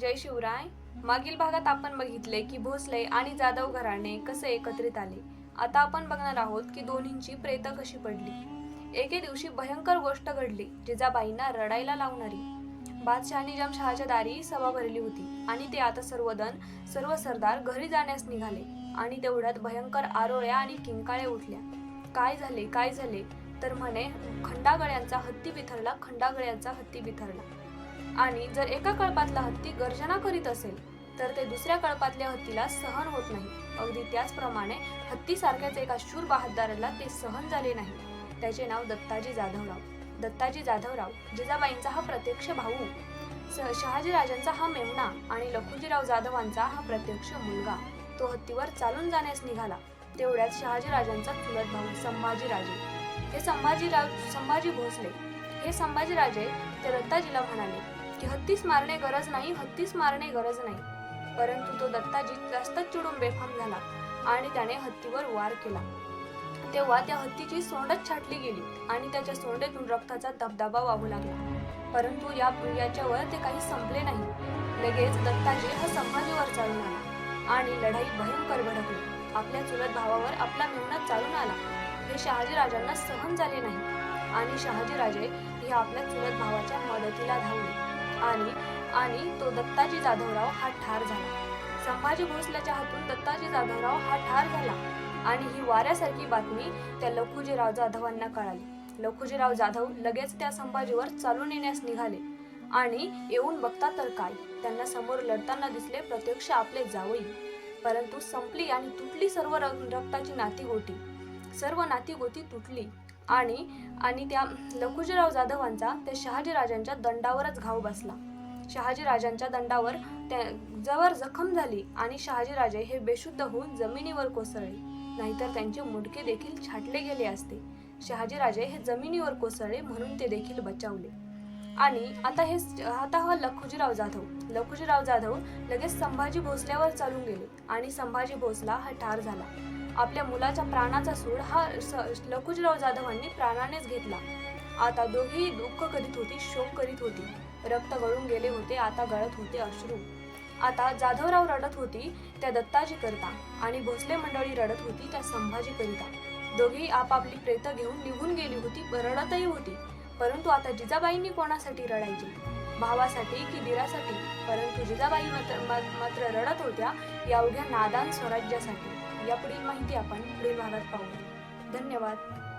जय शिवराय. मागील भागात आपण बघितले की भोसले आणि जाधव घराणे कसे एकत्रित आले. आता आपण बघणार आहोत की दोन्हींची प्रेत कशी पडली. एके दिवशी भयंकर गोष्ट घडली जिजाबाईंना रडायला लावणारी. बादशहा निजामशहाच्या दारी सभा भरली होती आणि ते आता सर्वजण सर्व सरदार घरी जाण्यास निघाले आणि तेवढ्यात भयंकर आरोळ्या आणि किंकाळे उठल्या. काय झाले काय झाले? तर म्हणे खंडागळ्यांचा हत्ती बिथरला खंडागळ्यांचा हत्ती बिथरला आणि जर एका कळपातला हत्ती गर्जना करीत असेल तर ते दुसऱ्या कळपातल्या हत्तीला सहन होत नाही. अगदी त्याचप्रमाणे हत्तीसारख्याच एका शूर बहादराला ते सहन झाले नाही. त्याचे नाव दत्ताजी जाधवराव. दत्ताजी जाधवराव जिजाबाईंचा हा प्रत्यक्ष भाऊ. स- शहाजीराजांचा हा मेहुणा आणि लखुजीराव जाधवांचा हा प्रत्यक्ष मुलगा. तो हत्तीवर चालून जाण्यास निघाला. तेवढ्यात शहाजीराजांचा चुलत भाऊ संभाजीराजे. हे संभाजीराव संभाजी भोसले. हे संभाजीराजे ते दत्ताजीला म्हणाले की हत्तीस मारणे गरज नाही हत्तीस मारणे गरज नाही. परंतु तो दत्ताजी जास्तच चिडून बेफाम झाला आणि त्याने हत्तीवर वार केला. तेव्हा त्या हत्तीची सोंडच छाटली गेली आणि त्याच्या सोंडेतून रक्ताचा धबधबा वाहू लागला. परंतु या याच्यावर ते काही संपले नाही. लगेच दत्ताजी हा संभाजीवर चालून आला आणि लढाई भयंकर भडकली. आपल्या चुलत भावावर आपला मेहनत चालून आला. हे शहाजीराजांना सहन झाले नाही आणि शहाजीराजे हे आपल्या चुलत भावाच्या मदतीला धावले. आणि आणि तो दत्ताजी जाधवराव हा ठार झाला. संभाजी भोसल्याच्या हातून दत्ताजी जाधवराव हा ठार झाला. आणि ही वाऱ्यासारखी बातमी त्या लखुजीराव जाधवांना कळाली. लखुजीराव जाधव लगेच त्या संभाजीवर चालून येण्यास निघाले. आणि येऊन बघता तर काय त्यांना समोर लढताना दिसले प्रत्यक्ष आपले जावई. परंतु संपली आणि तुटली सर्व र- रक्ताची नाती गोटी. सर्व नाती गोती तुटली. आणि आणि त्या लखुजीराव जाधवांचा त्या शहाजीराजांच्या दंडावरच घाव बसला. शहाजीराजांच्या दंडावर त्या जवळ जखम झाली आणि शहाजीराजे हे बेशुद्ध होऊन जमिनीवर कोसळले. नाहीतर त्यांचे मुडके देखील छाटले गेले असते. शहाजीराजे हे जमिनीवर कोसळले म्हणून ते देखील बचावले. आणि आता हे आता हा लखुजीराव जाधव लखुजीराव जाधव लगेच संभाजी भोसल्यावर चालून गेले आणि संभाजी भोसला हा ठार झाला. आपल्या मुलाच्या प्राणाचा सूड हा स- जाधवांनी प्राणानेच घेतला. आता दोघेही दुःख करीत होती शोक करीत होती. रक्त गळून गेले होते आता गळत होते अश्रू. आता जाधवराव रडत होती त्या दत्ताजी करता आणि भोसले मंडळी रडत होती त्या संभाजी करिता. दोघेही आपापली प्रेत घेऊन निघून गेली होती रडतही होती. परंतु आता जिजाबाईंनी कोणासाठी रडायचे? भावासाठी की दिरासाठी परंतु जिजाबाई मात्र मा- मात्र रडत होत्या या अवघ्या नादान स्वराज्यासाठी. या पुढील माहिती आपण पुढील भागात पाहू. धन्यवाद.